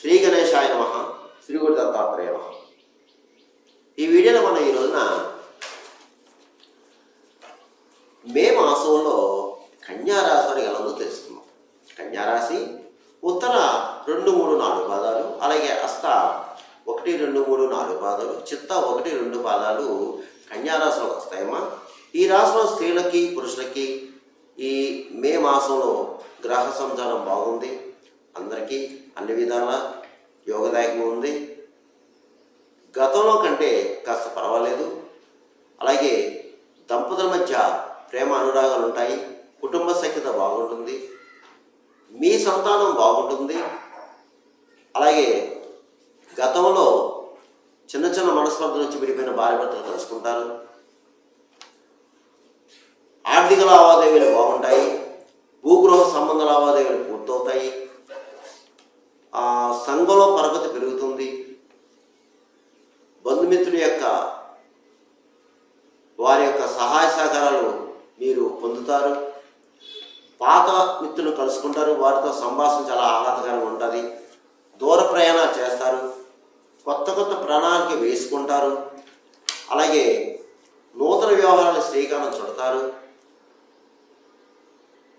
శ్రీ గణేశాయ నమ శ్రీ గురు దత్తాత్రేయ నమ. ఈ వీడియోలో మనం ఈ రోజున మే మాసంలో కన్యారాశి అని ఎలా ఉందో కన్యారాశి ఉత్తర రెండు మూడు నాలుగు పాదాలు అలాగే అస్త ఒకటి రెండు మూడు నాలుగు పాదాలు చిత్త ఒకటి రెండు పాదాలు కన్యారాశిలోకి వస్తాయమ్మా. ఈ రాశిలో స్త్రీలకి పురుషులకి ఈ మే మాసంలో గ్రహ సంచారం బాగుంది. అందరికీ అన్ని విధాల యోగదాయకంగా ఉంది. గతంలో కంటే కాస్త పర్వాలేదు. అలాగే దంపతుల మధ్య ప్రేమ అనురాగాలు ఉంటాయి. కుటుంబ సఖ్యత బాగుంటుంది. మీ సంతానం బాగుంటుంది. అలాగే గతంలో చిన్న చిన్న మనస్పర్ధ నుంచి విడిపోయిన భార్య భర్తలు కలుసుకుంటారు ఆర్థిక లావాదేవీలు బాగుంటాయి. భూగృహ సంబంధ లావాదేవీలు పూర్తవుతాయి. బంధుమిత్రుల యొక్క వారి యొక్క సహాయ సహకారాలు మీరు పొందుతారు. పాత మిత్రులు కలుసుకుంటారు. వారితో సంభాషణ చాలా ఆహ్లాదకరంగా ఉంటుంది. దూర ప్రయాణాలు చేస్తారు. కొత్త కొత్త ప్రణాళిక వేసుకుంటారు. అలాగే నూతన వ్యవహారాలు శ్రీకారం చుడతారు.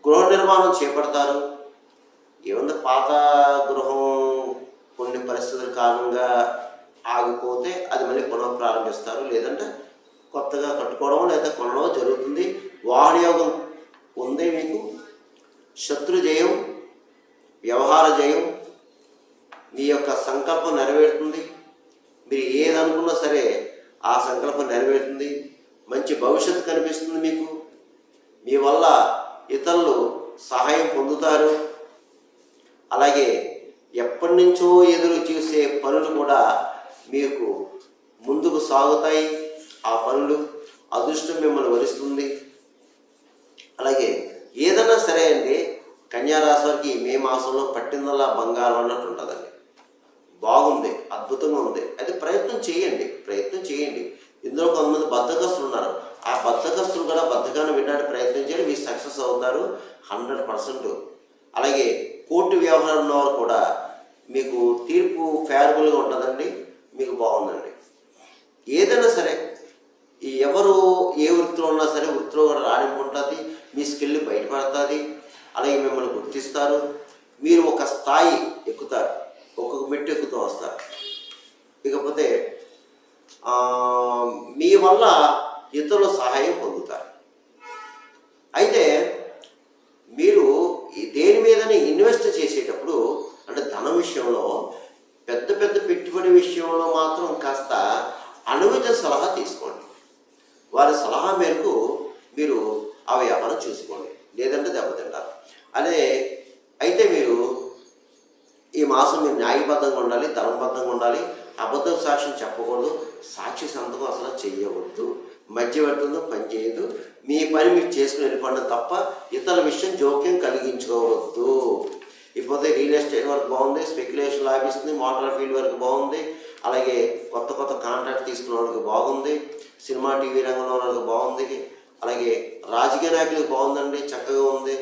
గృహ నిర్మాణం చేపడతారు. ఏమన్నా పాత గృహం కొన్ని పరిస్థితుల కారణంగా ఆగిపోతే అది మళ్ళీ పునః ప్రారంభిస్తారు లేదంటే కొత్తగా కట్టుకోవడం లేదా కొనడం జరుగుతుంది. వాహనయోగం ఉంది మీకు. శత్రు జయం వ్యవహార జయం మీ యొక్క సంకల్పం నెరవేరుతుంది. మీరు ఏదనుకున్నా సరే ఆ సంకల్పం నెరవేరుతుంది. మంచి భవిష్యత్తు కనిపిస్తుంది మీకు. మీ వల్ల ఇతరులు సహాయం పొందుతారు. అలాగే ఎప్పటి నుంచో ఎదురు చూసే పనులు కూడా మీకు ముందుకు సాగుతాయి. ఆ పనులు అదృష్టం మిమ్మల్ని వరిస్తుంది. అలాగే ఏదైనా సరే అండి కన్యారాశి వారికి మే మాసంలో పట్టిందల్లా బంగారం అన్నట్టు ఉంటుందండి. బాగుంది అద్భుతంగా ఉంది. అది ప్రయత్నం చేయండి ప్రయత్నం చేయండి. ఇందులో కొంతమంది బద్దకస్తులు ఉన్నారు. ఆ బద్దకస్తులు కూడా బద్దకాన్ని వినడానికి ప్రయత్నం చేయండి. మీరు సక్సెస్ అవుతారు హండ్రెడ్ పర్సెంట్. అలాగే కోర్టు వ్యవహారం ఉన్నవారు కూడా మీకు తీర్పు ఫేవరబుల్గా ఉంటుందండి. మీకు బాగుందండి. ఏదైనా సరే ఎవరు ఏ వృత్తిలో ఉన్నా సరే వృత్తిలో కూడా రాణింపు ఉంటుంది మీ స్కిల్ బయటపడుతుంది అలాగే మిమ్మల్ని గుర్తిస్తారు మీరు ఒక స్థాయి ఎక్కుతారు ఒక్కొక్క మెట్టు ఎక్కుతూ వస్తారు. ఇకపోతే మీ వల్ల ఇతరుల సహాయం పొందుతారు. అయితే ఆ వ్యాపారం చూసుకోండి. లేదంటే దెబ్బతింటారు అదే అయితే మీరు ఈ మాసం మీరు న్యాయబద్ధంగా ఉండాలి ధర్మబద్ధంగా ఉండాలి అబద్ధ సాక్ష్యం చెప్పకూడదు సాక్షి సంతకం అసలు చేయవద్దు మధ్యవర్తులతో పని చేయదు మీ పని మీరు చేసుకుని వెళ్ళిపోవడం తప్ప ఇతరుల విషయం జోక్యం కలిగించుకోవద్దు. ఇకపోతే రియల్ ఎస్టేట్ వరకు బాగుంది స్పెక్యులేషన్ లాభిస్తుంది మోటార్ ఫీల్డ్ వరకు బాగుంది అలాగే కొత్త కొత్త కాంట్రాక్ట్ తీసుకున్న వాళ్ళకి బాగుంది సినిమా టీవీ రంగంలో వాళ్ళకి బాగుంది అలాగే రాజకీయ నాయకులకు బాగుందండి చక్కగా ఉంది.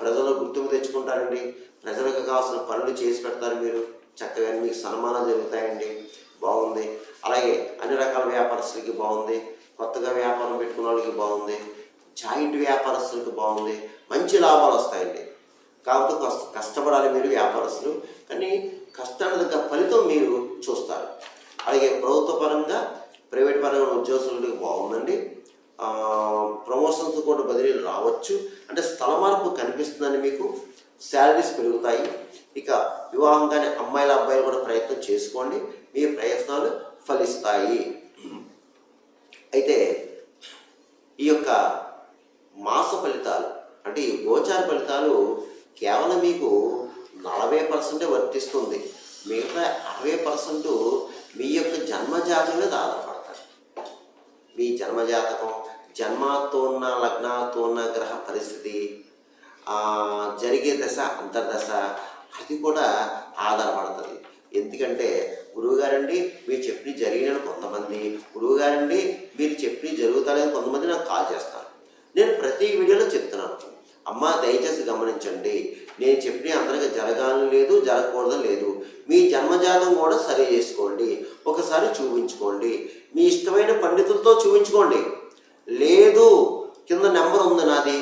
ప్రజలు గుర్తింపు తెచ్చుకుంటారండి. ప్రజలకు కావాల్సిన పనులు చేసి పెడతారు మీరు. చక్కగా మీకు సన్మానాలు జరుగుతాయండి. బాగుంది. అలాగే అన్ని రకాల వ్యాపారస్తులకి బాగుంది. కొత్తగా వ్యాపారం పెట్టుకున్న వాళ్ళకి బాగుంది. జాయింట్ వ్యాపారస్తులకు బాగుంది. మంచి లాభాలు వస్తాయండి. కాకపోతే కష్ట కష్టపడాలి మీరు వ్యాపారస్తులు. కానీ కష్టానికి ఫలితం మీరు చూస్తారు. అలాగే ప్రభుత్వ పరంగా ప్రైవేట్ పరంగా ఉన్న ఉద్యోగస్తులకి బాగుందండి. ఆ, ప్రమోషన్స్ కూడా బదిలీలు రావచ్చు. అంటే స్థల మార్పు కనిపిస్తుందని మీకు శాలరీస్ పెరుగుతాయి. ఇక వివాహం కానీ అమ్మాయిల అబ్బాయిలు కూడా ప్రయత్నం చేసుకోండి. మీ ప్రయత్నాలు ఫలిస్తాయి. అయితే ఈ యొక్క మాస ఫలితాలు అంటే ఈ గోచార ఫలితాలు కేవలం మీకు నలభై పర్సెంటే వర్తిస్తుంది. మిగతా అరవై పర్సెంట్ మీ యొక్క జన్మజాతం మీద ఆధారపడతారు మీ జన్మజాతకం జన్మాతో ఉన్న లగ్నాతో ఉన్న గ్రహ పరిస్థితి జరిగే దశ అంతర్దశ అది కూడా ఆధారపడుతుంది. ఎందుకంటే గురువుగారండి మీరు చెప్పి జరిగిన కొంతమంది. గురువుగారండి మీరు చెప్పి జరుగుతారని కొంతమంది నాకు కాల్ చేస్తారు. నేను ప్రతి వీడియోలో చెప్తున్నాను. అమ్మ దయచేసి గమనించండి. నేను చెప్పిన అందరికీ జరగాలని లేదు జరగకూడదని లేదు. మీ జన్మజాతం కూడా సరి చేసుకోండి. ఒకసారి చూపించుకోండి. మీ ఇష్టమైన పండితులతో చూపించుకోండి. లేదు. కింద నెంబర్ ఉంది నాది.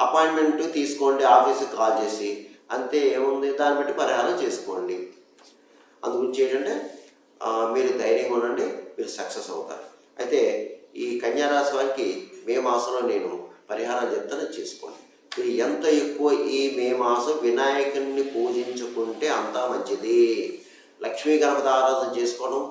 అపాయింట్మెంట్ తీసుకోండి ఆఫీస్కి కాల్ చేసి. అంతే ఏముంది? దాన్ని బట్టి పరిహారం చేసుకోండి. అందుగురించి ఏంటంటే మీరు ధైర్యంగా ఉండండి మీరు సక్సెస్ అవుతారు. అయితే ఈ కన్యారాశి వారికి మే మాసంలో నేను పరిహారం చెప్తాను చేసుకోండి. మీరు ఎంత ఎక్కువ ఈ మే మాసం వినాయకుడిని పూజించుకుంటే అంత మంచిది. లక్ష్మీ గణపతి ఆరాధన చేసుకోవడం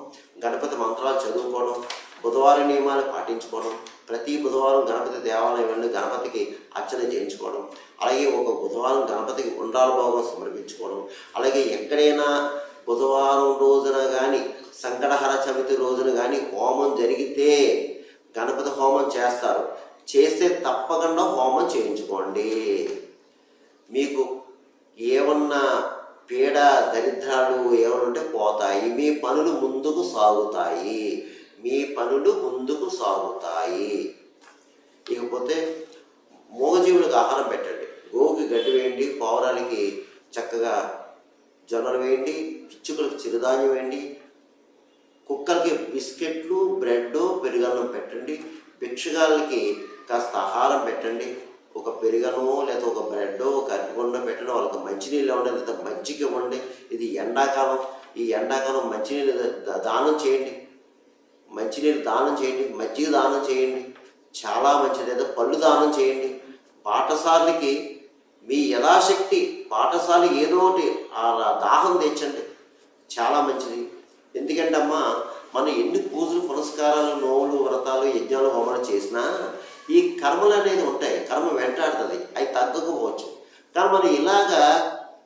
గణపతి మంత్రాలు చదువుకోవడం బుధవారం నియమాలు పాటించుకోవడం ప్రతి బుధవారం గణపతి దేవాలయం వెళ్ళి గణపతికి అర్చన చేయించుకోవడం అలాగే ఒక బుధవారం గణపతికి ఉండ్రాల భోగం సమర్పించుకోవడం అలాగే ఎక్కడైనా బుధవారం రోజున కానీ సంకటహర చవితి రోజున కానీ హోమం జరిగితే గణపతి హోమం చేస్తారు. చేస్తే తప్పకుండా హోమం చేయించుకోండి. మీకు ఏమన్నా పీడ దరిద్రాలు ఏమైనా ఉంటే పోతాయి. మీ పనులు ముందుకు సాగుతాయి. మీ పనులు ముందుకు సాగుతాయి. ఇకపోతే మూగజీవులకు ఆహారం పెట్టండి. గోవుకి గడ్డి వేయండి పావురాలకి చక్కగా జొన్నలు వేయండి పిచ్చుకలకు చిరుధాన్యం వేయండి కుక్కలకి బిస్కెట్లు బ్రెడ్ పెరుగన్నం పెట్టండి భిక్షగాళ్ళకి కాస్త ఆహారం పెట్టండి. ఒక పెరుగనో లేదా ఒక బ్రెడ్ ఒక అరటిపండు పెట్టడం. వాళ్ళకి మంచినీళ్ళు ఇవ్వండి లేదా మజ్జిగ ఇవ్వండి. ఇది ఎండాకాలం. ఈ ఎండాకాలం మంచినీళ్ళు దానం చేయండి. మంచినీళ్ళు దానం చేయండి మజ్జిగ దానం చేయండి చాలా మంచిది. లేదా పళ్ళు దానం చేయండి. పాఠశాలకి మీ యథాశక్తి పాఠశాల ఏదో ఒకటి ఆ దాహం తెచ్చండి. చాలా మంచిది. ఎందుకంటే అమ్మా మనం ఎన్ని పూజలు పురస్కారాలు నోవులు వ్రతాలు యజ్ఞాలు హోమాలు చేసినా ఈ కర్మలు అనేది ఉంటాయి. కర్మ వెంటాడుతుంది. అవి తగ్గకపోవచ్చు. కానీ మనం ఇలాగా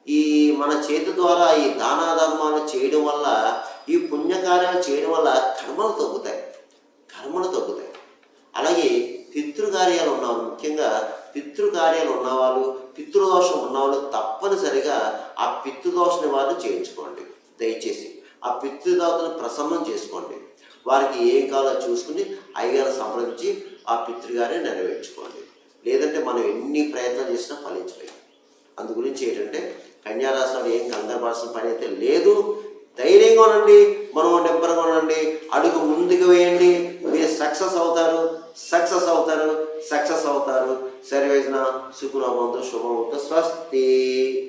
ఈ మన చేతి ద్వారా ఈ దానా ధర్మాలు చేయడం వల్ల ఈ పుణ్యకార్యాలు చేయడం వల్ల కర్మలు తగ్గుతాయి. కర్మలు తగ్గుతాయి. అలాగే పితృకార్యాలు ఉన్నవాళ్ళు ముఖ్యంగా పితృకార్యాలు ఉన్నవాళ్ళు పితృదోషం ఉన్నవాళ్ళు తప్పనిసరిగా ఆ పితృదోష నివారణ చేయించుకోండి. దయచేసి ఆ పితృదేవతను ప్రసన్నం చేసుకోండి. వారికి ఏం కావాలో చూసుకుని అయ్యగారు సంప్రదించి ఆ పితృగారిని నెరవేర్చుకోండి. లేదంటే మనం ఎన్ని ప్రయత్నాలు చేసినా ఫలించలేదు. అందు గురించి ఏంటంటే కన్యారాశిలో ఏం కంగారు పని అయితే లేదు. ధైర్యంగా ఉండండి మనం నిబ్బరంగా ఉండండి అడుగు ముందుకు వేయండి. మీరు సక్సెస్ అవుతారు సక్సెస్ అవుతారు సక్సెస్ అవుతారు. సర్వేజన శుభ్రమంతో శుభమంతో స్వస్తి.